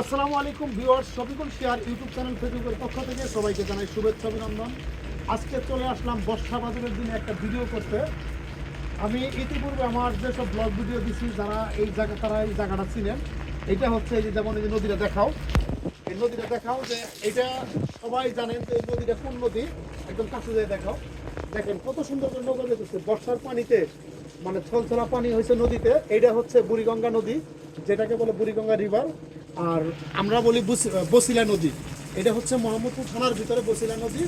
আসসালামু আলাইকুম viewers, Shafikul share YouTube channel ফেসবুকের পক্ষ থেকে সবাইকে জানাই শুভেচ্ছা, অভিনন্দন। আজকে চলে আসলাম বর্ষা বাজারের দিনে একটা ভিডিও করতে। আমি ইতিপূর্বে আমার যেসব ব্লগ ভিডিও দিছি, যারা এই জায়গা, তারা এই জায়গাটা ছিলেন এটা হচ্ছে এই যে যেমন এই যে নদীটা দেখাও। এই নদীটা দেখাও যে এটা সবাই জানেন যে এই নদীটা কোন নদী? একদম কাছে যেয়ে দেখাও। দেখেন কত সুন্দর করে নৌকা যেতেছে বর্ষার পানিতে মানে ছলছলা পানি হয়েছে নদীতে। এইটা হচ্ছে বুড়িগঙ্গা নদী, যেটাকে বলে বুড়িগঙ্গা রিভার। আর আমরা বলি বসি- বসিলা নদী। এটা হচ্ছে মোহাম্মদপুর থানার ভিতরে বসিলা নদী।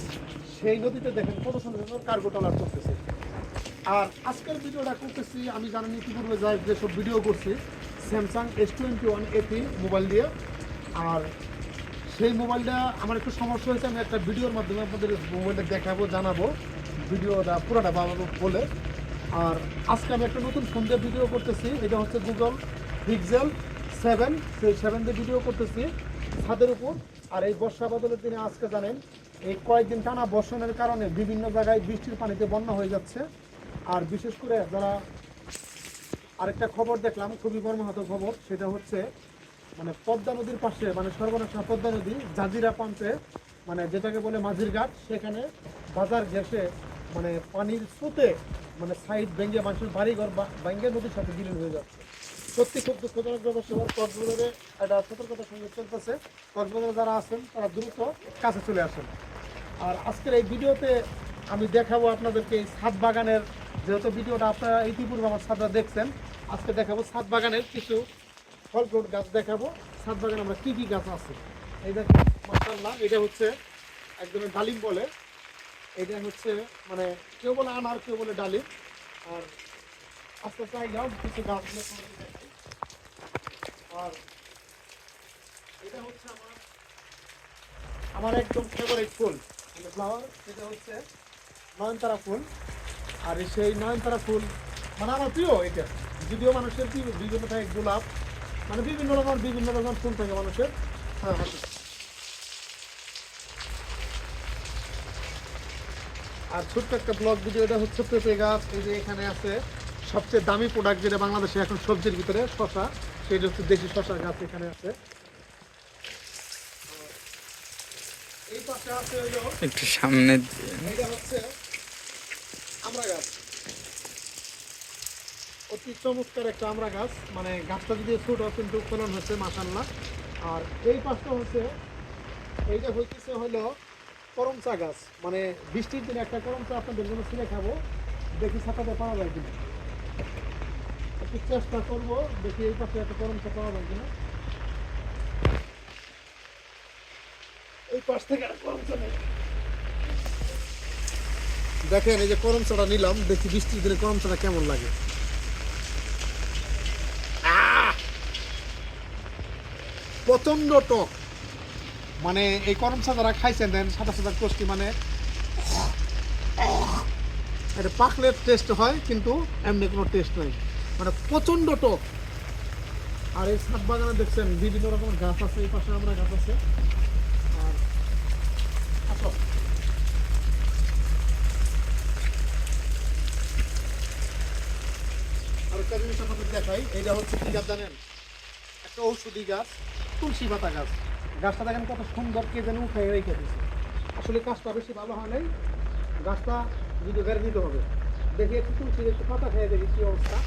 সেই নদীতে দেখেন কত সুন্দর কার্গো ট্রলার করতেছে আর আজকের ভিডিওটা করতেছি, আমি জানেন ইতিপূর্বে যাই যেসব ভিডিও করছি Samsung S twenty one A P mobile দিয়ে। আর সেই মোবাইলটা আমার একটু সমস্যা হয়েছে, আমি একটা ভিডিওর মাধ্যমে আপনাদের মোবাইলটা দেখাবো, জানাব। ভিডিওটা পুরোটা বানাবো বলে। আর আজকে আমি একটা নতুন ফোন দিয়ে ভিডিও করতেছি, এটা হচ্ছে গুগল পিক্সেল সেভেন সেই সেভেন দিয়ে ভিডিও করতেছি, ছাদের উপর। আর এই বর্ষা বদলে তিনি আজকে জানেন, এই কয়েকদিন টানা বর্ষণের কারণে বিভিন্ন জায়গায় বৃষ্টির পানিতে বন্যা হয়ে যাচ্ছে। আর বিশেষ করে যারা আরেকটা খবর দেখলাম, খুবই মর্মাহত খবর, সেটা হচ্ছে মানে পদ্মা নদীর পাশে মানে সর্বনাশা পদ্মা নদী, জাজিরা পাম্পে মানে যেটাকে বলে মাঝির ঘাট, সেখানে বাজার ঘেসে মানে পানির স্রোতে মানে সাইড ভেঙে মানুষের বাড়িঘর বা- ভেঙে নদীর সাথে বিলীন হয়ে যাচ্ছে। সত্যি খুব দুঃখজনক ব্যাপার কক্সবাজারে একটা সতর্কতার সঙ্গে চলতেছে। কক্সবাজারে যারা আছেন, তারা দ্রুত কাছে চলে আসেন। আর আজকের এই ভিডিওতে আমি দেখাবো আপনাদেরকে এই ছাদ বাগানের যেহেতু ভিডিওটা আপনারা ইতিপূর্বে আমার ছাদটা দেখছেন, আজকে দেখাবো ছাদ বাগানের কিছু ফল ফ্রুট গাছ দেখাবো। ছাদ বাগানে আমরা কী কী গাছ আছে? এই দেখেন মাসাল্লাহ এটা হচ্ছে একদম ডালিম বলে। এটা হচ্ছে মানে কেউ বলে আনার, কেউ বলে ডালিম। আর আস্তে আস্তে যাও কিছু দেখাই। আর এটা হচ্ছে আমার আমার একদম ফেভারিট ফুল মানে ফ্লাওয়ার সেটা হচ্ছে নয়নতারা ফুল। আর সেই নয়নতারা ফুল মানে আমার প্রিয় এটা। যদিও মানুষের বিভিন্ন থাকে গোলাপ মানে বিভিন্ন রকম বিভিন্ন রকম ফুল থাকে মানুষের। হ্যাঁ হ্যাঁ। আর ছোট্ট একটা ব্লগ ভিডিও এটা হচ্ছে পেঁপে গাছ। এই যে এখানে আছে সবচেয়ে দামি প্রোডাক্ট যেটা বাংলাদেশে এখন সবজির ভিতরে শশা সেটা হচ্ছে দেশি শশার গাছ এখানে আছে। এই পাশে আছে হলো একটু সামনে। হচ্ছে আমরা গাছ। অতি চমৎকার একটা আমরা গাছ। মানে গাছটা যদি ছোট কিন্তু ফলন হচ্ছে মাসাল্লাহ আর এই পাশটা হচ্ছে এইটা হইতেছে হলো করমচা গাছ। মানে বৃষ্টির দিনে একটা করমচা আপনাদের জন্য ছিঁড়ে খাব। দেখি ছাতাতে পাওয়া যায় কিনা। একটু চেষ্টা করব, দেখি এই পাশে একটা করমচা পাওয়া যায় কিনা। এই পাশ থেকে একটা করমচা দেখেন, এই যে করম চাটা নিলাম, দেখি বৃষ্টির দিনে করম চাটা কেমন লাগে। আহ! প্রচণ্ড টক। মানে এই করম চা যারা খাইছেন, দেন সাদা সাদা কষ্টি মানে এটা পাকলে টেস্ট হয়, কিন্তু এমনি কোনো টেস্ট নাই। মানে প্রচণ্ড টক। আর এই ছাদ বাগানে দেখছেন, বিভিন্ন রকমের গাছ আছে, এই পাশে আমরা গাছ আছে। আর আসো। আর একটা জিনিস আপনাদের দেখাই, এটা হচ্ছে কি গাছ জানেন? একটা ঔষধি গাছ, তুলসী পাতা গাছ। গাছটা দেখেন কত সুন্দর, কে যেন উঠে রেখে দিচ্ছে আসলে কাজটা বেশি ভালো হয় নাই। গাছটা যদি বেড়ে দিতে হবে। দেখি একটু তুলসী একটু পাতা খেয়ে দেখি কি অবস্থা।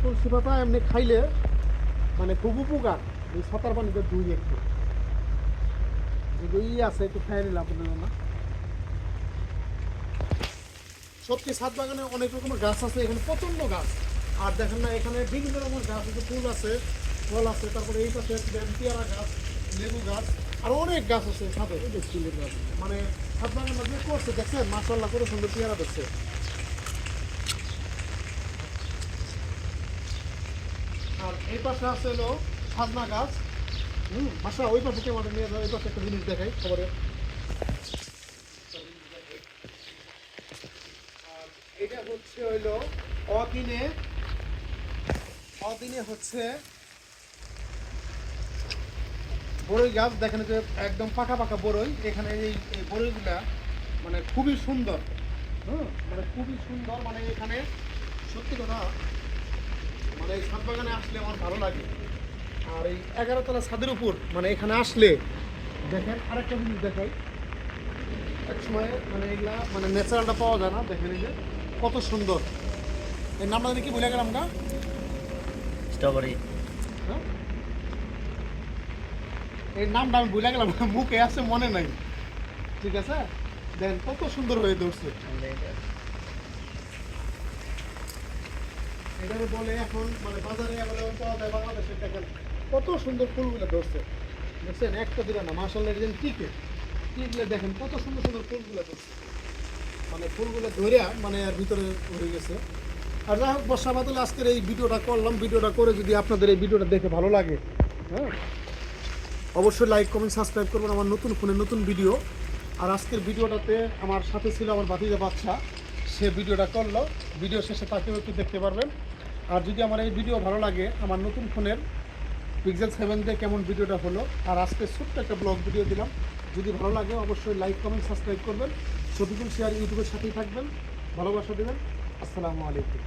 তুলসী পাতা এমনি খাইলে মানে খুব উপকার। এই সাঁতার পানিতে দুই একটু। যদি ই আছে একটু খেয়ে নিলাম আপনাদের জন্য। সত্যি ছাদ বাগানে অনেক রকমের গাছ আছে এখানে প্রচণ্ড গাছ। আর দেখেন না এখানে বিভিন্ন রকমের গাছ আছে ফুল আছে ফল আছে তারপরে এই পাশে পেয়ারা গাছ লেবু গাছ আর অনেক গাছ আছে ছাদে এই যে গাছ। মানে ছাদ বাগান করছে দেখছেন? মাসাল্লাহ করে সুন্দর পেয়ারা দেখছে আর এই পাশে আছে হলো সাজনা গাছ। হুম মাসা ওই পাশে কেমন নিয়ে যাও ওই পাশে একটা জিনিস দেখাই খবরে। এটা হচ্ছে হইল অদিনে অদিনে হচ্ছে বড়ই গাছ, দেখেন যে একদম পাকা পাকা বড়ই এখানে এই এই বড়ইগুলা মানে খুবই সুন্দর। হুম মানে খুবই সুন্দর মানে এখানে সত্যি কথা মানে এই ছাদ বাগানে আসলে আমার ভালো লাগে। আর এই এগারো তলা ছাদের উপর মানে এখানে আসলে দেখেন আরেকটা জিনিস দেখাই। এক সময় মানে এগুলা মানে ন্যাচারালটা পাওয়া যায় না দেখেন এই যে কত সুন্দর। এই নামটা জানি কি ভুলে গেলাম না স্ট্রবেরি। হ্যাঁ? এই নামটা আমি ভুলে গেলাম মুখে আছে মনে নাই। ঠিক আছে? দেখেন কত সুন্দর হয়ে ধরছে। এটাকে বলে এখন মানে বাজারে কত সুন্দর ফুলগুলো ধরছে। দেখছেন, একটা দিলে না মাসাল্লাহ যেন টিকে। টিকলে দেখেন কত সুন্দর সুন্দর ফুলগুলো ধরছে। মানে ফুলগুলো ধরে মানে আর ভিতরে হয়ে গেছে। আর যাই হোক, বর্ষা বাদলে, আজকের এই ভিডিওটা করলাম। ভিডিওটা করে যদি আপনাদের এই ভিডিওটা দেখে ভালো লাগে হ্যাঁ অবশ্যই লাইক কমেন্ট সাবস্ক্রাইব করবেন আমার নতুন ফোনে নতুন ভিডিও। আর আজকের ভিডিওটাতে আমার সাথে ছিল আমার বাতিজা বাচ্চা। সে ভিডিওটা করল। ভিডিও শেষে তাকেও একটু দেখতে পারবেন। আর যদি আমার এই ভিডিও ভালো লাগে, আমার নতুন ফোনের পিক্সেল সেভেন দিয়ে কেমন ভিডিওটা হলো, আর আজকে ছোট্ট একটা ব্লগ ভিডিও দিলাম। যদি ভালো লাগে, অবশ্যই লাইক কমেন্ট সাবস্ক্রাইব করবেন। শফিকুল শেয়ার ইউটিউবের সাথেই থাকবেন। ভালোবাসা দেবেন। আসসালামু আলাইকুম।